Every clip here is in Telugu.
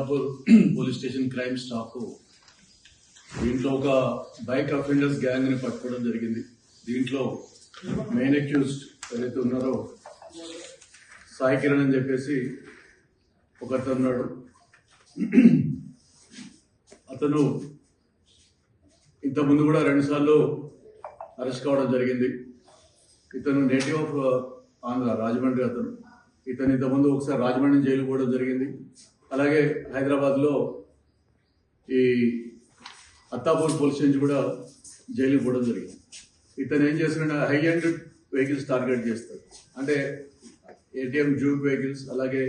Attapur police station crime staff దీంట్లో ఒక బైక్ అఫెండర్స్ గ్యాంగ్ని పట్టుకోవడం జరిగింది. దీంట్లో మెయిన్ అక్యూజ్డ్ ఎవరైతే ఉన్నారో సాయి కిరణ్ అని చెప్పేసి ఒకతను ఉన్నాడు అతను ఇంతకుముందు కూడా రెండుసార్లు అరెస్ట్ కావడం జరిగింది. ఇతను నేటివ్ ఆఫ్ ఆంధ్ర రాజమండ్రి అతను. ఇతను ఇంతకుముందు ఒకసారి రాజమండ్రి జైలు పోవడం జరిగింది. అలాగే హైదరాబాద్లో ఈ అత్తాపూర్ పోలీస్ నుంచి కూడా జైలుకి పోవడం జరిగింది. ఇతను ఏం చేస్తున్నాడు హై అండ్ వెహికల్స్ టార్గెట్ చేస్తాడు. అంటే ఏటీఎం జూక్ వెహికల్స్ అలాగే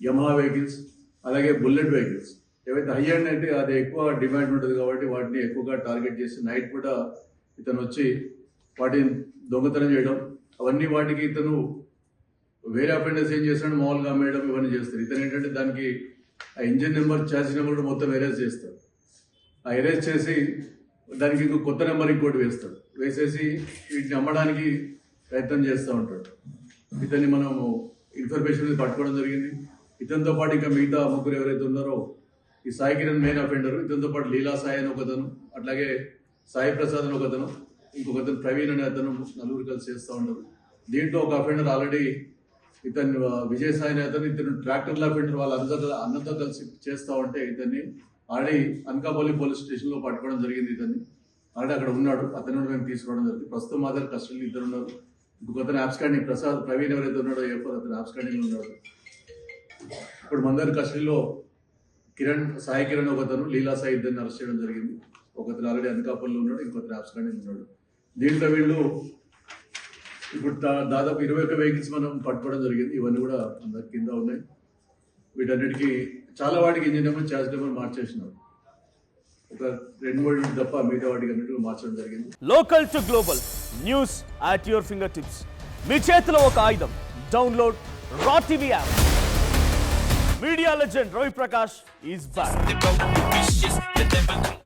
యమహా వెహికల్స్ అలాగే బుల్లెట్ వెహికల్స్. ఏవైతే హై అండ్ అంటే అది ఎక్కువ డిమాండ్ ఉంటుంది కాబట్టి వాటిని ఎక్కువగా టార్గెట్ చేసి నైట్ కూడా ఇతను వచ్చి వాటిని దొంగతనం చేయడం అవన్నీ వాటికి ఇతను వేరే అఫెండర్స్ ఏం చేస్తాడు మామూలుగా అమ్మేయడం ఇవన్నీ చేస్తారు. ఇతను ఏంటంటే దానికి ఆ ఇంజిన్ నెంబర్ ఛార్జ్ నెంబర్ కూడా మొత్తం ఎరేజ్ చేస్తాడు ఆ ఎరేజ్ చేసి దానికి ఇంకో కొత్త నెంబర్ ఇంకోటి వేస్తాడు వేసేసి వీటిని అమ్మడానికి ప్రయత్నం చేస్తూ ఉంటాడు ఇతన్ని మనము ఇన్ఫర్మేషన్ పట్టుకోవడం జరిగింది. ఇతనితో పాటు ఇంకా మిగతా ముగ్గురు ఎవరైతే ఉన్నారో ఈ సాయి కిరణ్ మెయిన్ అఫెండర్ ఇతనితో పాటు లీలా సాయి అని ఒకతను అట్లాగే సాయి ప్రసాద్ అని ఒకతను ఇంకొకతను ప్రవీణ్ అనే అతను నలుగురు కలిసి చేస్తూ ఉంటారు దీంట్లో ఒక అఫెండర్ ఆల్రెడీ ఇతను విజయసాయి విజయ్ అతను ఇతను ట్రాక్టర్ అఫెండర్ వాళ్ళ అందరితో అందరితో కలిసి చేస్తా ఉంటే ఇతన్ని ఆల్రెడీ అనకాపల్లి పోలీస్ స్టేషన్లో పట్టుకోవడం జరిగింది ఇతన్ని. ఆల్రెడీ అక్కడ ఉన్నాడు అతను మేము తీసుకోవడం జరిగింది. ప్రస్తుతం మా దగ్గర కస్టడీలో ఇద్దరు ఉన్నారు. ఇంకొక అతను ఆబ్స్కాండింగ్ ప్రసాద్ ప్రవీణ్ ఎవరైతే ఉన్నాడో ఏ అతను ఆబ్స్కాండింగ్ ఉన్నాడు. ఇప్పుడు మన దగ్గర కస్టడీలో కిరణ్ సాయి కిరణ్ ఒకతను లీలా సాయి ఇద్దరిని అరెస్ట్ చేయడం జరిగింది. ఒకతను ఆల్రెడీ అనకాపల్లిలో ఉన్నాడు ఇంకొకరు ఆబ్స్కాండింగ్ ఉన్నాడు. దీంట్లో వీళ్ళు ఇప్పుడు దాదాపు ఇరవై ఒక్క వెహికల్స్ మనం పట్టుకోవడం జరిగింది. ఇవన్నీ కూడా అందరి కింద ఉన్నాయి. వీటన్నిటికీ చాలా వాటికి ఇంజిన్ నెంబర్ ఛార్జ్ నెంబర్ మార్చేసినారు. ఒక రెండు మూడు తప్ప మిగతా వాటికి అన్నిటికీ మార్చడం జరిగింది. Local to global news at your finger tips మీ చేతిలో ఒక ఆయుధం. Download R TV app media legend Ravi Prakash is back